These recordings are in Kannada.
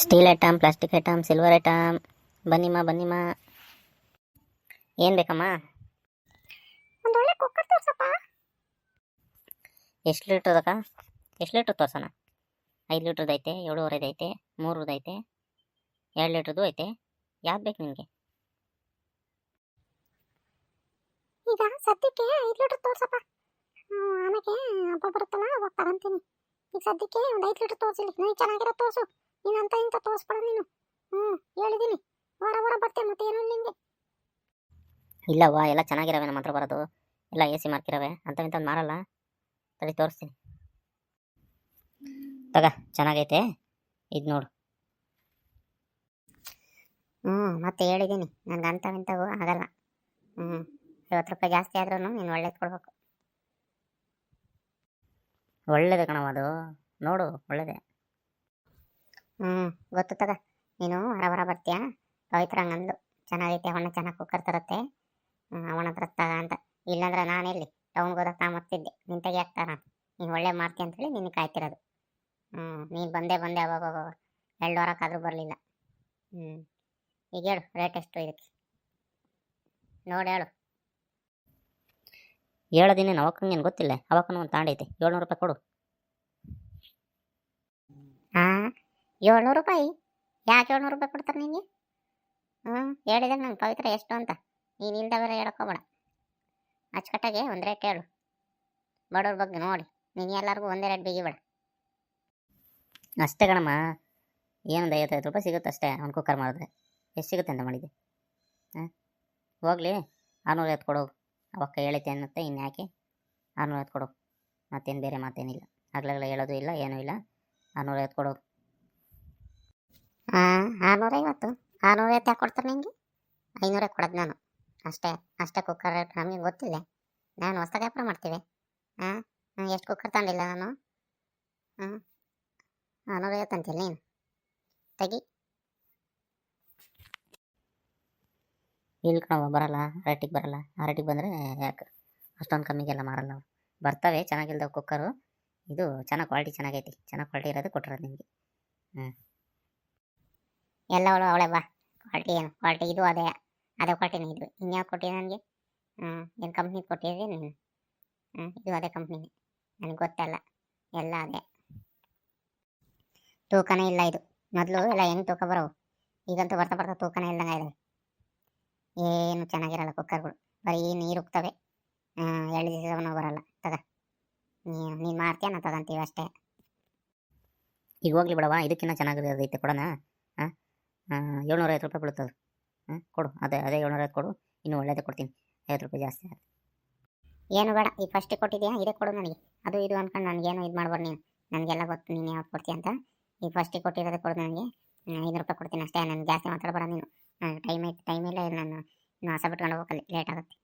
Steel item plastic item silver item ಬನ್ನಿಮ್ಮ ಬನ್ನಿಮ್ಮ. ಏನು ಬೇಕಮ್ಮ? ಒಂದು ಒಳ್ಳೆ ಕುಕ್ಕರ್ ತೋರ್ಸಪ್ಪ. ಎಷ್ಟು ಲೀಟ್ರದಕ್ಕ ಎಷ್ಟು ಲೀಟ್ರ್ ತೋರ್ಸೋಣ? ಐದು ಲೀಟ್ರದ್ದು ಐತೆ ಏಳುವರೆದು ಐತೆ ಮೂರದು ಐತೆ ಎರಡು ಲೀಟ್ರದ್ದು ಐತೆ. ಯಾವ್ದು ಬೇಕು ನಿಮಗೆ? ಈಗ ಸದ್ಯಕ್ಕೆ ಐದು ಲೀಟ್ರ್ ತೋರ್ಸಪ್ಪ. ಆಮೇಲೆ ಹಬ್ಬ ಬರುತ್ತಲ್ಲ ಅವಾಗ ತಗೊಂತೀನಿ. ಈಗ ಸದ್ಯಕ್ಕೆ ಒಂದು ಐದು ಲೀಟ್ರ್ ತೋರಿಸಿಲ್ಲ. ನೀನು ಚೆನ್ನಾಗಿರೋ ತೋರಿಸು. ನೀನು ಅಂತ ಇಂಥ ತೋರಿಸ್ಬೇಡ ನೀನು. ಹ್ಞೂ ಹೇಳಿದ್ದೀನಿ. ವಾರ ವಾರ ಬರ್ತೆ ಮತ್ತೆ ಏನು ನಿಂಗೆ. ಇಲ್ಲವ್ವ ಎಲ್ಲ ಚೆನ್ನಾಗಿರವೆ ನಮ್ಮ ಹತ್ರ ಬರೋದು. ಎಲ್ಲ ಎ ಸಿ ಮಾರ್ಕಿರವೆ ಅಂಥವಿಂಥದ್ದು ಮಾರಲ್ಲ. ಸರಿ ತೋರಿಸ್ತೀನಿ. ತಗ ಚೆನ್ನಾಗೈತೆ. ಇದು ನೋಡು. ಹ್ಞೂ ಮತ್ತೆ ಹೇಳಿದ್ದೀನಿ. ನನಗೆ ಅಂಥವಿಂಥವು ಆಗಲ್ಲ. ಹ್ಞೂ ಐವತ್ತು ರೂಪಾಯಿ ಜಾಸ್ತಿ ಆದ್ರೂ ನೀನು ಒಳ್ಳೇದು ಕೊಡ್ಬೇಕು. ಒಳ್ಳೇದು ಕಣವ ಅದು. ನೋಡು ಒಳ್ಳೇದೇ. ಹ್ಞೂ ಗೊತ್ತು ತಗ. ನೀನು ಹೊರ ಬರ್ತೀಯಾ? ಪವಿತ್ರ ಹಂಗಂದ್ಲು ಚೆನ್ನಾಗೈತೆ ಅವನ ಚೆನ್ನಾಗಿ ಕುಕ್ಕರ್ ತರುತ್ತೆ. ಅವನ ಹತ್ರ ತಗ ಅಂತ. ಇಲ್ಲಾಂದ್ರೆ ನಾನೆಲ್ಲಿ ಟೌನ್ಗೆ ಹೋದಾಗ ನಾ ಮತ್ತಿದ್ದೆ. ನಿನ್ ತೆಗಿ ಹಾಕ್ತಾರ ಅಂತ ನೀನು ಒಳ್ಳೆ ಮಾಡ್ತೀಯ ಅಂತೇಳಿ ನಿನ್ನ ಕಾಯ್ತಿರೋದು. ಹ್ಞೂ ನೀನು ಬಂದೇ ಬಂದೆ ಅವಾಗ ಎರಡು ವಾರಕ್ಕಾದರೂ ಬರಲಿಲ್ಲ. ಹ್ಞೂ ಈಗ ಹೇಳು ರೇಟ್ ಎಷ್ಟು ಇದಕ್ಕೆ? ನೋಡಿ ಹೇಳು. ಹೇಳೋದಿನ್ನೇನು ಅವಕ್ಕಂಗೇನು ಗೊತ್ತಿಲ್ಲ. ಅವಕ್ಕೂ ಒಂದು ತಾಂಡೈತೆ. ಏಳ್ನೂರು ರೂಪಾಯಿ ಕೊಡು ಹಾಂ ಏಳ್ನೂರು ರೂಪಾಯಿ? ಯಾಕೆ ಏಳ್ನೂರು ರೂಪಾಯಿ ಕೊಡ್ತಾರೆ ನಿನಗೆ? ಹ್ಞೂ ಹೇಳಿದೆ ನಂಗೆ ಪವಿತ್ರ ಎಷ್ಟು ಅಂತ. ನೀನು ಇಲ್ದ ಬೇರೆ ಹೇಳ್ಕೊಬೇಡ ಅಚ್ಚುಕಟ್ಟಾಗೆ ಒಂದು ರೇಟ್ ಹೇಳು. ಬಡವ್ರ ಬಗ್ಗೆ ನೋಡಿ. ನೀನು ಎಲ್ಲರಿಗೂ ಒಂದೇ ರೇಟ್ ಬಿಗಿಬೇಡ ಅಷ್ಟೇ ಕಣಮ್ಮ. ಏನೊಂದು ಐವತ್ತೈದು ರೂಪಾಯಿ ಸಿಗುತ್ತೆ ಅಷ್ಟೇ ಅವ್ನು ಕುಕ್ಕರ್ ಮಾಡಿದ್ರೆ ಎಷ್ಟು ಸಿಗುತ್ತೆ ಅಂತ ಮಾಡಿದ್ದೆ? ಹಾಂ ಹೋಗ್ಲಿ. ಆರ್ನೂರೈವತ್ತು ಕೊಡು. ಅವಕ್ಕ ಹೇಳೈತೆ ಅನ್ನತ್ತೆ ಇನ್ನು ಯಾಕೆ? ಆರುನೂರೈವತ್ತು ಕೊಡು. ಮತ್ತೇನು ಬೇರೆ ಮಾತೇನಿಲ್ಲ. ಹಗ್ಲಗಲ ಹೇಳೋದು ಇಲ್ಲ, ಏನೂ ಇಲ್ಲ. ಆರ್ನೂರೈವತ್ತು ಕೊಡು. ಹಾಂ ಆರುನೂರೈವತ್ತು. ಆರುನೂರೈವತ್ತು ಯಾಕೆ ಕೊಡ್ತಾರೆ ನಿಮಗೆ ಐನೂರೇ ಕೊಡೋದು ನಾನು. ಅಷ್ಟೇ ಅಷ್ಟೇ ಕುಕ್ಕರ್ ರೇಟ್ ನಮಗೆ ಗೊತ್ತಿಲ್ಲ. ನಾನು ಹೊಸ ವ್ಯಾಪಾರ ಮಾಡ್ತೀವಿ. ಹಾಂ ಎಷ್ಟು ಕುಕ್ಕರ್ ತಗೊಂಡಿಲ್ಲ ನಾನು? ಹಾಂ ಆರುನೂರೈವತ್ತು ಅಂತಿಲ್ಲ ನೀನು? ತೆಗಿ. ಇಲ್ಲಿ ಕಣವ ಬರಲ್ಲ ರೇಟಿಗೆ ಬರಲ್ಲ. ಆ ರೇಟಿಗೆ ಬಂದರೆ ಯಾಕೆ? ಅಷ್ಟೊಂದು ಕಮ್ಮಿಗೆಲ್ಲ ಮಾರಲ್ಲ ನಾವು ಬರ್ತವೆ, ಚೆನ್ನಾಗಿಲ್ದವು ಕುಕ್ಕರು ಇದು, ಚೆನ್ನಾಗಿ ಕ್ವಾಲಿಟಿ ಚೆನ್ನಾಗೈತಿ. ಚೆನ್ನಾಗಿ ಕ್ವಾಲಿಟಿ ಇರೋದು ಕೊಟ್ಟಿರೋದು ನಿಮಗೆ ಎಲ್ಲ ಅವಳು ಅವಳೆ ಬಾ. ಕ್ವಾಲಿಟಿ ಏನು? ಕ್ವಾಲಿಟಿ ಇದು ಅದೇ. ಅದೇ ಕ್ವಾಲಿಟಿನ ಇದು. ಇನ್ಯಾವ ಕೊಟ್ಟಿದೆ ನನಗೆ? ಹ್ಞೂ ಏನು ಕಂಪ್ನಿ ಕೊಟ್ಟಿದ್ರಿ ನೀನು? ಹ್ಞೂ ಇದು ಅದೇ ಕಂಪ್ನಿನೇ ನನಗೆ ಗೊತ್ತಲ್ಲ. ಎಲ್ಲ ಅದೇ. ತೂಕನೇ ಇಲ್ಲ ಇದು. ಮೊದಲು ಎಲ್ಲ ಹೆಂಗೆ ತೂಕ ಬರೋವು? ಈಗಂತೂ ಬರ್ತಾ ಬರ್ತಾ ತೂಕನೇ ಇಲ್ದಂಗೆ ಇದೆ ಏನು ಚೆನ್ನಾಗಿರಲ್ಲ ಕುಕ್ಕರ್ಗಳು. ಬರೀ ನೀರು ಉಕ್ತವೆ. ಎರಡು ದಿವಸನೂ ಬರಲ್ಲ. ತಗ. ನೀನು ನೀನು ಮಾಡ್ತೀಯ ನಾ ತಗೊಂತೀವಿ ಅಷ್ಟೇ. ಈಗ ಹೋಗ್ಲಿ ಬಿಡವಾ ಇದಕ್ಕಿಂತ ಚೆನ್ನಾಗಿರೋದೈತೆ ಕೊಡೋಣ. ಹಾಂ? ಏಳ್ನೂರೈವತ್ತು ರೂಪಾಯಿ ಬೀಳ್ತದೆ ಹಾಂ ಕೊಡು. ಅದೇ ಅದೇ ಏಳ್ನೂರೈವತ್ತು ಕೊಡು. ಇನ್ನೂ ಒಳ್ಳೇದೇ ಕೊಡ್ತೀನಿ. ಐವತ್ತು ರೂಪಾಯಿ ಜಾಸ್ತಿ ಆಗುತ್ತೆ ಏನು ಬೇಡ. ಈ ಫಸ್ಟಿಗೆ ಕೊಟ್ಟಿದ್ಯಾ ಇದೇ ಕೊಡು ನನಗೆ. ಅದು ಇದು ಅಂದ್ಕೊಂಡು ನನಗೇನು ಇದು ಮಾಡ್ಬಾರ್ದು ನೀನು. ನನಗೆಲ್ಲ ಗೊತ್ತು ನೀನು ಯಾವ್ದು ಕೊಡ್ತೀಯ ಅಂತ. ಈ ಫಸ್ಟಿಗೆ ಕೊಟ್ಟಿರೋದೇ ಕೊಡು ನನಗೆ. ಐನೂರು ರೂಪಾಯಿ ಕೊಡ್ತೀನಿ ಅಷ್ಟೇ. ನಾನು ಜಾಸ್ತಿ ಮಾತಾಡಬೇಡ ನೀನು. ಟೈಮ್ ಐತೆ ಟೈಮ್ ಇಲ್ಲ. ನಾನು ಇನ್ನು ಆಸೆ ಬಿಟ್ಕೊಂಡು ಹೋಗಲಿ ಲೇಟ್ ಆಗುತ್ತೆ.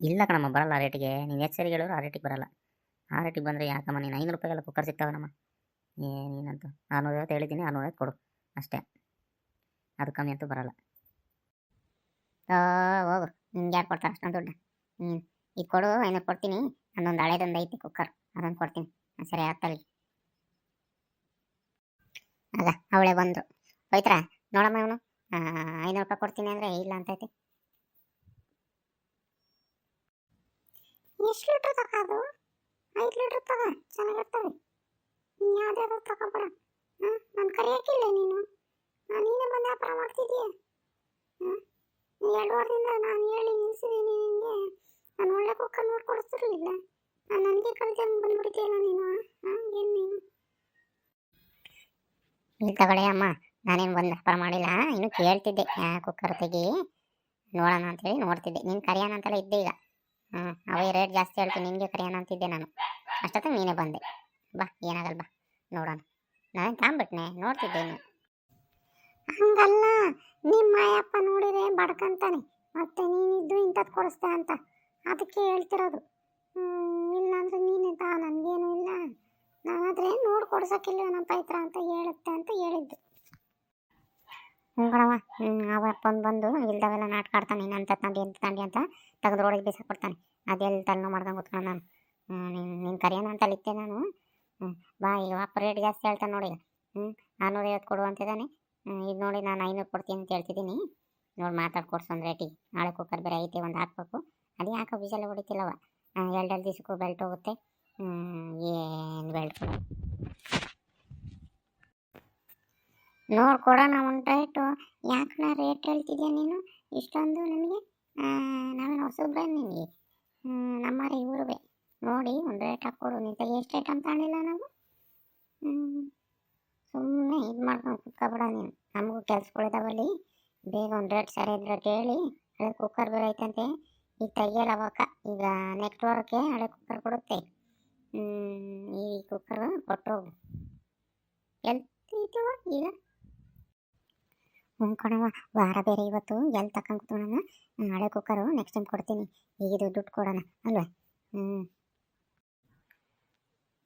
ಇಲ್ಲ ಕಣಮ್ಮ, ಬರಲ್ಲ ಆ ರೇಟಿಗೆ ನೀನು ಎಷ್ಟು ಸರಿ ಹೇಳಿದ್ರು ಆ ರೇಟಿಗೆ ಬರಲ್ಲ. ಆ ರೇಟಿಗೆ ಬಂದರೆ ಯಾಕಮ್ಮ? ನೀನು ಐನೂರು ರೂಪಾಯಿಗೆಲ್ಲ ಕುಕ್ಕರ್ ಸಿಗ್ತಾವನಮ್ಮ ಏ, ನೀನಂತ. ಆರುನೂರೈವತ್ತು ಹೇಳಿದ್ದೀನಿ. ಆರುನೂರೈವತ್ತು ಕೊಡು. ಅಷ್ಟೇ. ಅದು ಕಮ್ಮಿ ಅಂತೂ ಬರಲ್ಲ. ಹೋಗು. ನಿಂಗೆ ಯಾರು ಕೊಡ್ತಾರೆ ಅಷ್ಟೊಂದು ದುಡ್ಡು? ಹ್ಞೂ ಈಗ ಕೊಡು ಐನೂರು ಕೊಡ್ತೀನಿ. ಅದೊಂದು ಹಳೇದೊಂದು ಐತಿ ಕುಕ್ಕರ್. ಅದೊಂದು ಕೊಡ್ತೀನಿ. ಸರಿ ಆಗ್ತಲ್ಲಿ ಅಲ್ಲ, ಅವಳೆ ಬಂದು. ಹೋಯ್ತರ ನೋಡಮ್ಮ ಇವನು. ಐನೂರು ರೂಪಾಯಿ ಕೊಡ್ತೀನಿ ಅಂದರೆ ಇಲ್ಲ ಅಂತೈತಿ ಎಷ್ಟು ಲೀಟ್ರ್ ತಗ ಅದು? ಐದು ಲೀಟ್ರ್ ತಗ. ಚೆನ್ನಾಗಿರ್ತವೆ. ಯಾವ್ದಾದ್ರು ತಗೋಬೇಡ ನಾನು ಕರೆಯೋಕ್ಕಿಲ್ಲ ನೀನು. ಬಂದು ವ್ಯಾಪಾರ ಎರಡು ವಾರದಿಂದ ನಾನು ಹೇಳಿ ನಿಲ್ಸಿದ್ದೀನಿ ನಿನಗೆ ನಾನು ಒಳ್ಳೆ ನೋಡ್ಕೊಡಿಸ್ತಿರ್ಲಿಲ್ಲ ನಾನು ನನಗೆ ಕಲ್ತಂಗೆ ಬಂದ್ಬಿಡ್ತೀಯಲ್ಲ ನೀನು ಏನು ನೀನು? ಇಲ್ಲಿ ತಗೊಳ್ಳಿ ಅಮ್ಮ, ನಾನೇನು ಬಂದು ವ್ಯಾಪಾರ ಮಾಡಿಲ್ಲ ಇನ್ನು ಕೇಳ್ತಿದ್ದೆ ಕುಕ್ಕರ್ ತೆಗಿ. ನೋಡೋಣ ಅಂತೇಳಿ ನೋಡ್ತಿದ್ದೆ. ನೀನು ಕರಿಯೋಣ ಅಂತೆಲ್ಲ ಇದ್ದೆ ಈಗ. ಹ್ಞೂ ಅವೇ ರೇಟ್ ಜಾಸ್ತಿ ಹೇಳ್ತೀನಿ ನಿನಗೆ ಕರಿಯೋಣ ಅಂತಿದ್ದೆ ನಾನು. ಅಷ್ಟೊತ್ತಿಗೆ ನೀನೇ ಬಂದೆ. ಬಾ ಏನಾಗಲ್ಲ ಬಾ, ನೋಡೋಣ. ನಾನು ತಾಂಬಿಟ್ನೆ ನೋಡ್ತಿದ್ದೆ ನೀನು ಹಂಗಲ್ಲ ನಿಮ್ಮ ಅಯ್ಯಪ್ಪ ನೋಡಿದ್ರೆ ಬಡ್ಕಂತಾನೆ. ಮತ್ತೆ ನೀನಿದ್ದು ಇಂಥದ್ದು ಕೊಡಿಸ್ದೆ ಅಂತ. ಅದಕ್ಕೆ ಹೇಳ್ತಿರೋದು. ಇಲ್ಲಾಂದ್ರೆ ನೀನೇ ತಾ ನನಗೇನು ಇಲ್ಲ. ನಾನಾದ್ರೆ ನೋಡಿ ಕೊಡ್ಸೋಕ್ಕಿಲ್ಲ ನಮ್ಮ ಪೈತ್ರ ಅಂತ ಹೇಳುತ್ತೆ ಅಂತ ಹೇಳಿದ್ದು. ಹಂಗಡವ ಕಣವ ಹ್ಞೂ ಅವಪ್ಪ ಒಂದು ಬಂದು ಇಲ್ದವೆಲ್ಲ ನಾಟಕ ಆಡ್ತಾನೆ ನಂತ ತಂಡಿ ಅಂತ ತಂಡಿ ಅಂತ ತೆಗೆದು ರೋಡಿಗೆ ಕೊಡ್ತಾನೆ ಅದೆಲ್ಲ ತಲೆನೋ ಮಾಡ್ದಂಗೆ ಕೂತ್ಕೊಂಡು ನಾನು. ನೀನು ಕರಿಯೋಣ ಅಂತ ಇತ್ತೆ ನಾನು. ಬಾ ಈಗ ಅಪ್ಪ ರೇಟ್ ಜಾಸ್ತಿ ಹೇಳ್ತಾನೆ ನೋಡಿ ಹ್ಞೂ ಆರುನೂರೈವತ್ತು ಕೊಡು ಅಂತಿದ್ದಾನೆ. ಇದು ನೋಡಿ ನಾನು ಐನೂರು ಕೊಡ್ತೀನಿ ಅಂತ ಹೇಳ್ತಿದ್ದೀನಿ. ನೋಡಿ ಮಾತಾಡ್ಕೊಡ್ಸು ಒಂದು ರೇಟಿಗೆ ನಾಳೆ ಕುಕ್ಕರ್ ಬೇರೆ ಐತೆ, ಒಂದು ಹಾಕ್ಬೇಕು. ಅದು ಯಾಕೆ ವಿಷಲ್ ಹೊಡಿತಿಲ್ಲವ? ಎರಡೆರಡು ದಿವಸಕ್ಕೂ ಬೆಲ್ಟ್ ಹೋಗುತ್ತೆ. ಏನು ಬೆಲ್ಟ್ ನೋಡಿ ಕೊಡೋಣ ಒಂದು ರೇಟು. ಯಾಕೆ ರೇಟ್ ಹೇಳ್ತಿದ್ಯಾ ನೀನು? ಇಷ್ಟೊಂದು ನನಗೆ? ನಾವೇನು ಹೊಸಬ್ರೆ ನಿನಗೆ ನಮ್ಮ ಇವ್ರಿಗೆ ನೋಡಿ, ಒಂದು ರೇಟ್ ಹಾಕ್ಕೊಡು ನಿಂತಾಗ ಎಷ್ಟು ರೇಟ್ ಅಂತ ಅಣ್ಣಿಲ್ಲ ನಾವು? ಸುಮ್ಮನೆ ಇದು ಮಾಡ್ಕೊಂಡು ಕುತ್ಕೊಬೇಡ ನೀನು. ನಮಗೂ ಕೆಲ್ಸಗಳಿದಾವಲ್ಲಿ ಬೇಗ ಒಂದು ರೇಟ್ ಸರಿ ಇದ್ರೆ ಹೇಳಿ ಹಳೆ ಕುಕ್ಕರ್ ಬೇರೆ ಐತಂತೆ ಈಗ ತೆಗಿಯಲ್ಲ ಅವಕ್ಕ ಈಗ ನೆಕ್ಸ್ಟ್ ವಾರಕ್ಕೆ ಹಳೆ ಕುಕ್ಕರ್ ಕೊಡುತ್ತೆ. ಈ ಕುಕ್ಕರ್ ಕೊಟ್ಟು ಹೋಗು. ಎಲ್ತಿದ್ದೀವ ಈಗ. ಹ್ಞೂ ವಾರ ಬೇರೆ ಇವತ್ತು. ಎಲ್ಲಿ ತಕೊಂಡು ಕೂತ್ಕೊಳ್ಳೋಣ ಹಳೆ ಕುಕ್ಕರು ನೆಕ್ಸ್ಟ್ ಟೈಮ್ ಕೊಡ್ತೀನಿ. ಈಗ ಇದು ದುಡ್ಡು ಕೊಡೋಣ. ಅಲ್ವಾ? ಹ್ಞೂ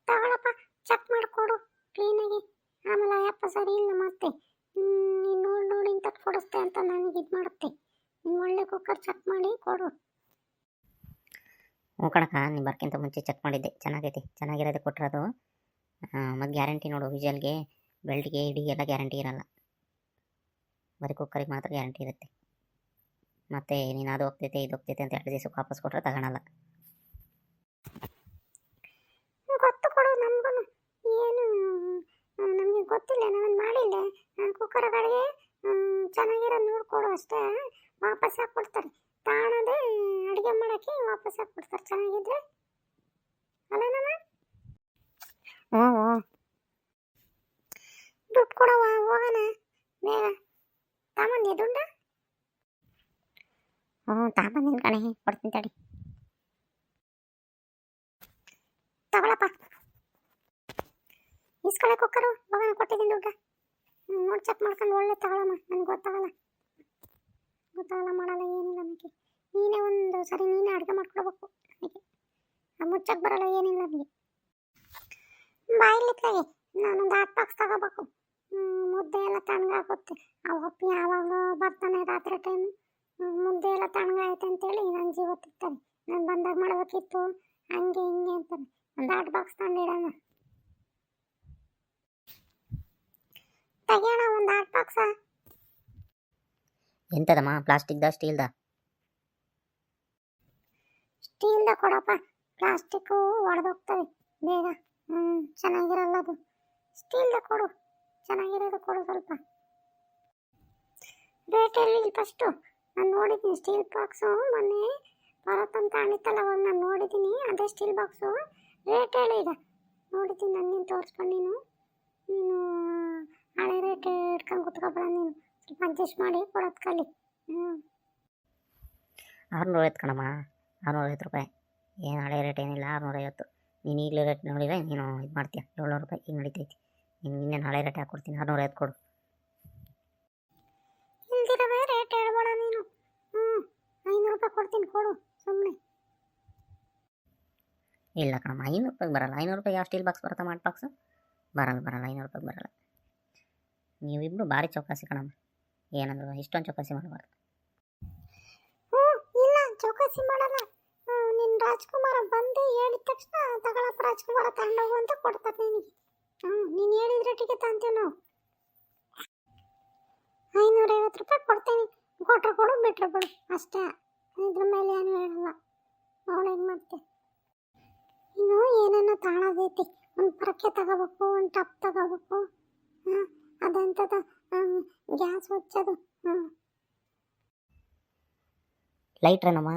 ತಗೊಳಪ್ಪ ಚೆಕ್ ಮಾಡಿಕೊಡು. ಕ್ಲೀನಾಗಿ ಆಮೇಲೆ ಯಪ್ಪ ಸರಿ, ಇಲ್ಲ, ಮತ್ತೆ. ನೀನು ನೋಡಿ ನೋಡಿ ಇಂಥ ಕೊಡಿಸ್ತೆ ಅಂತ ನನಗೆ ಇದು ಮಾಡುತ್ತೆ. ನೀನು ಒಳ್ಳೆ ಕುಕ್ಕರ್ ಚೆಕ್ ಮಾಡಿ ಕೊಡು. ಹ್ಞೂ ಕಣಕ್ಕ, ನೀನು ಬರ್ಕಿಂತ ಮುಂಚೆ ಚೆಕ್ ಮಾಡಿದ್ದೆ. ಚೆನ್ನಾಗೈತಿ. ಚೆನ್ನಾಗಿರೋದು ಕೊಟ್ಟಿರೋದು. ಮತ್ತು ಗ್ಯಾರಂಟಿ ನೋಡು ವಿಜಲ್ಗೆ ಬೆಲ್ಟ್ಗೆ ಇಡೀ ಎಲ್ಲ ಗ್ಯಾರಂಟಿ ಇರಲ್ಲ. ಬರೀ ಕುಕ್ಕರಿಗೆ ಮಾತ್ರ ಗ್ಯಾರಂಟಿ ಇರುತ್ತೆ. ಮತ್ತು ನೀನು ಅದು ಹೋಗ್ತೈತೆ, ಇದು ಹೋಗ್ತೈತೆ ಅಂತ ಎರಡು ದಿವಸಕ್ಕೆ ವಾಪಸ್ ಕೊಟ್ಟರೆ ತಗೊಳಲ್ಲ ಗೊತ್ತು ಕೊಡು ನಮಗೂ ಏನು ನಮಗೆ ಗೊತ್ತಿಲ್ಲ, ನಾನು ಮಾಡಿಲ್ಲ. ಕುಕ್ಕರ್ ಚೆನ್ನಾಗಿರೋ ನೋಡ್ಕೊಡು ಅಷ್ಟೇ ವಾಪಸ್ ಹಾಕ್ಬಿಡ್ತಾರೆ. ತಾಣದೇ ಅಡುಗೆ ಮಾಡೋಕ್ಕೆ ವಾಪಸ್ ಹಾಕ್ಬಿಡ್ತಾರೆ. ಚೆನ್ನಾಗಿದ್ರೆ? ಅಲ್ಲನಮ್ಮ ಹ್ಞೂ ಹ್ಞೂ ದುಡ್ಡು ಕೊಡವ ಹೋಗೋಣ. ಬೇಗ. ತಾಮಂದಿ ದುಡ್ಡ? ಹ್ಞೂ ತಾಮಂದಿನ ಕಣೆ. ಕೊಡ್ತೀನಿ ತಡಿ. ತಗೊಳಪ್ಪ. ಇಸ್ಕೊಳ್ಳೆ ಕುಕ್ಕರು ಹೋಗೋಣ ಕೊಟ್ಟಿದ್ದೀನಿ ದುಡ್ಡ. ನೋಡಿ ಚೆಕ್ ಮಾಡ್ಕೊಂಡು ಒಳ್ಳೆ ತಗೊಳಮ್ಮ ನನಗೆ ಗೊತ್ತಾಗಲ್ಲ. ಗೊತ್ತಾಗಲ್ಲ, ಮಾಡಲ್ಲ ಏನಿಲ್ಲ ನನಗೆ ನೀನೇ ಒಂದು ಸರಿ ನೀನೇ ಅಡುಗೆ ಮಾಡ್ಕೊಡ್ಬೇಕು ನನಗೆ ಮುಚ್ಚಕ್ಕೆ ಬರಲ್ಲ ಏನಿಲ್ಲ ನನಗೆ ಬಾಯಿಲಿತ್ತಾಗೆ ನಾನೊಂದು ಹಾಟ್ ಬಾಕ್ಸ್ ತಗೋಬೇಕು. ಮುದ್ದೆ ಎಲ್ಲ ತಣ್ಣಗಾಗುತ್ತೆ ಆ ಒಪ್ಪಿ ಯಾವಾಗಲೂ ಬರ್ತಾನೆ ರಾತ್ರಿ ಟೈಮು ಮುದ್ದೆ ಎಲ್ಲ ತಣ್ಣಗಾಯ್ತು ಅಂತೇಳಿ ನನ್ನ ಜೀವ ತಿಕ್ತಾನೆ ನಾನು ಬಂದಾಗ ಮಾಡಬೇಕಿತ್ತು. ಹಂಗೆ ಹಿಂಗೆ ಅಂತಾನೆ. ಒಂದು ಹಾಟ್ ಬಾಕ್ಸ್ ತಗೊಂಡಿಡೋಣ ತೆಗಿಯೋಣ ಒಂದು ಹಾಟ್ ಬಾಕ್ಸ ಎಂತದಮ್ಮ ಪ್ಲಾಸ್ಟಿಕ್ದ ಸ್ಟೀಲ್ದ ಸ್ಟೀಲ್ದ ಕೊಡಪ್ಪ. ಪ್ಲಾಸ್ಟಿಕ್ಕು ಒಡೆದೋಗ್ತವೆ ಬೇಗ. ಹ್ಞೂ ಚೆನ್ನಾಗಿರಲ್ಲ ಅದು. ಸ್ಟೀಲ್ದ ಕೊಡು. ಚೆನ್ನಾಗಿರೋದು ಕೊಡು ಸ್ವಲ್ಪ. ರೇಟ್ ಎಲ್ಲಿ ಫಸ್ಟು ನಾನು ನೋಡಿದ್ದೀನಿ ಸ್ಟೀಲ್ ಬಾಕ್ಸು ಮೊನ್ನೆ ಭಾರತಂ ತಾಣಿತ್ತಲ್ಲ ಅವಾಗ ನಾನು ನೋಡಿದ್ದೀನಿ. ಅದೇ ಸ್ಟೀಲ್ ಬಾಕ್ಸು ರೇಟ್ ಹೇಳಿ ಈಗ ನೋಡಿದ್ದೀನಿ ನನಗೇನು ತೋರಿಸ್ಕೊಂಡು ನೀನು. ನೀನು ಹಳೆ ರೇಟ್ ಇಟ್ಕೊಂಡು ಕುತ್ಕೊಬೇಡ ನೀನು. ಸ್ವಲ್ಪ ಅಡ್ಜಸ್ಟ್ ಮಾಡಿ ಕೊಡೋದು ಕಲಿ ಹ್ಞೂ ಆರುನೂರೈವತ್ತು ಕಣಮ್ಮ. ಆರುನೂರೈವತ್ತು ರೂಪಾಯಿ. ಏನು ಹಳೆ ರೇಟ್ ಏನಿಲ್ಲ ಆರುನೂರೈವತ್ತು ನೀನು ಈಗಲೇ ರೇಟ್ ನೋಡಿದ್ರೆ ನೀನು ಇದು ಮಾಡ್ತೀಯ. ಏಳ್ನೂರು ರೂಪಾಯಿ ಈಗ ನಡೀತೈತಿ. ನೀನು ಇನ್ನೇನು ಹಳೆ ರೇಟ್ ಹಾಕ್ಕೊಡ್ತೀನಿ ಆರುನೂರೈವತ್ತು ಕೊಡು. ಇಲ್ದಿರವೇ ರೇಟ್ ಹೇಳ್ಬೇಡ ನೀನು. ಹ್ಞೂ ಐನೂರು ರೂಪಾಯಿ ಕೊಡ್ತೀನಿ ಕೊಡು. ಸುಮ್ಮನೆ ಇಲ್ಲ ಕಣಮ್ಮ ಐನೂರು ರೂಪಾಯಿಗೆ ಬರಲ್ಲ. ಐನೂರು ರೂಪಾಯಿ ಯಾವ ಸ್ಟೀಲ್ ಬಾಕ್ಸ್ ಬರುತ್ತಾ? ಮಾಟ್ ಬಾಕ್ಸು ಬರಲ್ಲ ಬರಲ್ಲ. ಐನೂರು ರೂಪಾಯಿಗೆ ಬರಲ್ಲ. ನೀವಿಬ್ಬರು ಭಾರಿ ಚೌಕಾಸಿ ಕಣಮ್ಮ. ಏನಂದ್ರು ಇಷ್ಟೊಂದು ಚೌಕಾಸಿ ಮಾಡಬಾರ್ದು. ಹ್ಞೂ ಇಲ್ಲ, ಚೌಕಾಸಿ ಮಾಡಲ್ಲ. ನಿನ್ನ ರಾಜ್ಕುಮಾರ ಬಂದು ಹೇಳಿದ ತಕ್ಷಣ ತಗೊಳಪ್ಪ ರಾಜ್ಕುಮಾರ ತಗೊಂಡೋಗು ಅಂತ ಕೊಡ್ತಾರೆ ನಿನಗೆ. ಹ್ಞೂ ನೀನು ಹೇಳಿದ ರೇಟಿಗೆ ತಂತೀವಿ ನಾವು. ಐನೂರೈವತ್ತು ರೂಪಾಯಿ ಕೊಡ್ತೀನಿ. ಕೊಟ್ರೆ ಕೊಡು, ಬಿಟ್ರೆ ಬಿಡು. ಅಷ್ಟೇ. ಇದ್ರ ಮೇಲೆ ಏನು ಹೇಳಲ್ಲ. ಅವಳೇನು ಮತ್ತೆ ಇನ್ನು ಏನೇನೋ ತಗೊಳೋದೈತಿ ಒಂದು ಪರಕೆ ತಗೋಬೇಕು, ಒಂದು ಟಪ್ ತಗೋಬೇಕು. ಹಾಂ ಅದಂತದ ಗ್ಯಾಸ್ ಹೊಚ್ಚದು ಹ್ಞೂ ಲೈಟ್ರೇನಮ್ಮ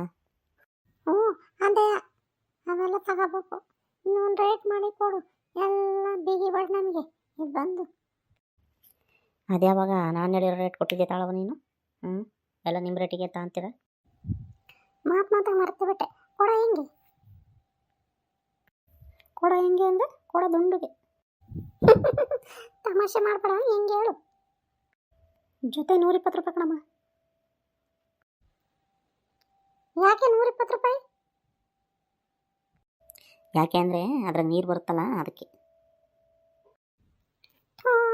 ಹ್ಞೂ ಅದೇ ಅವೆಲ್ಲ ತಗೋಬೇಕು. ಇನ್ನೊಂದು ರೇಟ್ ಮಾಡಿ ಕೊಡು. ಎಲ್ಲ ಬಿಗಿ ಬಡ್ ನಮಗೆ. ಇದು ಬಂದು. ಅದ್ಯಾವಾಗ ನಾನು ಹೇಳಿರೋ ರೇಟ್ ಕೊಟ್ಟಿದ್ದೆ ತಾಳವ ನೀನು? ಹ್ಞೂ ಎಲ್ಲ ನಿಮ್ಮ ರೇಟಿಗೆ ತಾಂತೀರ ಮಾತು ಮಾತಾಗ ಮರ್ತು ಬಿಟ್ಟೆ ಕೊಡ ಹೆಂಗೆ ಕೊಡ ಹೆಂಗೆ ಅಂದರೆ ಕೊಡ ದುಂಡುಗೆ ತಮಾಷೆ ಮಾಡ್ಬೇಡ, ಹೆಂಗೆ ಹೇಳು. ಜೊತೆ ನೂರಿಪ್ಪತ್ತು ರೂಪಾಯಿ ಕಣಮ್ಮ ಯಾಕೆ ನೂರಿಪ್ಪತ್ತು ರೂಪಾಯಿ? ಯಾಕೆ ಅಂದರೆ ಅದ್ರಾಗ ನೀರು ಬರುತ್ತಲ್ಲ ಅದಕ್ಕೆ.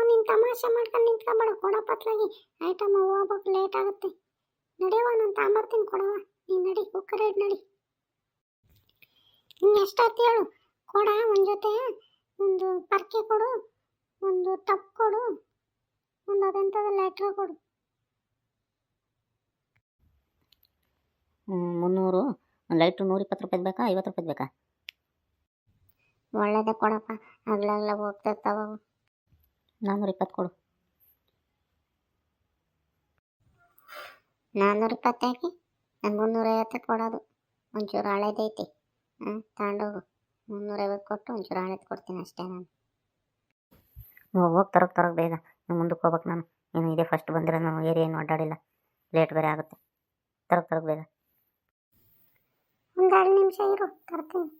ನೀನು ತಮಾಷೆ ಮಾಡ್ಕೊಂಡು ನಿಂತ್ಕೊಬೇಡ, ಕೊಡ ಪತ್ಲಾಗಿ ಐಟಮ್ ಹೋಗ್ಬೇಕು ಲೇಟ್ ಆಗುತ್ತೆ. ನಡೆಯವ ನಾನು ತಾಂಬರ್ತೀನಿ ಕೊಡವ ನೀನು ನಡಿ, ಕುಕ್ಕರ್ ಇಡ್ ನಡಿ. ನೀನು ಎಷ್ಟಾಯ್ತು ಹೇಳು. ಕೊಡ ಒಂದು ಜೊತೆ, ಒಂದು ಪರ್ಕೆ ಕೊಡು. ಒಂದು ಟಪ್ ಕೊಡು. ಒಂದು ಅದೆಂಥದ್ದು ಲೆಟ್ರ್ ಕೊಡು. ಮುನ್ನೂರು. ಲೈಟು ನೂರಿಪ್ಪತ್ತು ರೂಪಾಯ್ದು ಬೇಕಾ? ಐವತ್ತು ರೂಪಾಯ್ದು ಬೇಕಾ? ಒಳ್ಳೇದೇ ಕೊಡಪ್ಪ. ಹಗ್ಲಗ್ಲ ಹೋಗ್ತಿರ್ತಾವ ಅವು. ನಾನ್ನೂರ ಇಪ್ಪತ್ತು ಕೊಡು. ನಾನ್ನೂರ ಇಪ್ಪತ್ತಾಕಿ ನಾನು ಮುನ್ನೂರೈವತ್ತು ಕೊಡೋದು. ಒಂಚೂರು ಹಳೇದೈತಿ. ಹಾಂ ತಗೊಂಡೋಗು ಮುನ್ನೂರೈವತ್ತು ಕೊಟ್ಟು ಒಂಚೂರು ಹಳೇದು ಕೊಡ್ತೀನಿ ಅಷ್ಟೇ ನಾನು. ಹೋಗಿ ಹೋಗಿ ತರಕ್ಕೆ ತರಕ್ಕೆ ಬೇಗ. ನೀವು ಮುಂದಕ್ಕೆ ಹೋಗ್ಬೇಕು ನಾನು. ನೀನು ಇದೇ ಫಸ್ಟ್ ಬಂದಿರೋ ನಾನು ಏರಿಯಾ ಏನು ಅಡ್ಡಾಡಿಲ್ಲ. ಲೇಟ್ ಬೇರೆ ಆಗುತ್ತೆ. ತರಕ್ಕೆ ತರಕ್ಕೆ ಬೇಗ. ಒಂದು ಎರಡು ನಿಮಿಷ ಇರು, ತರ್ತೀನಿ.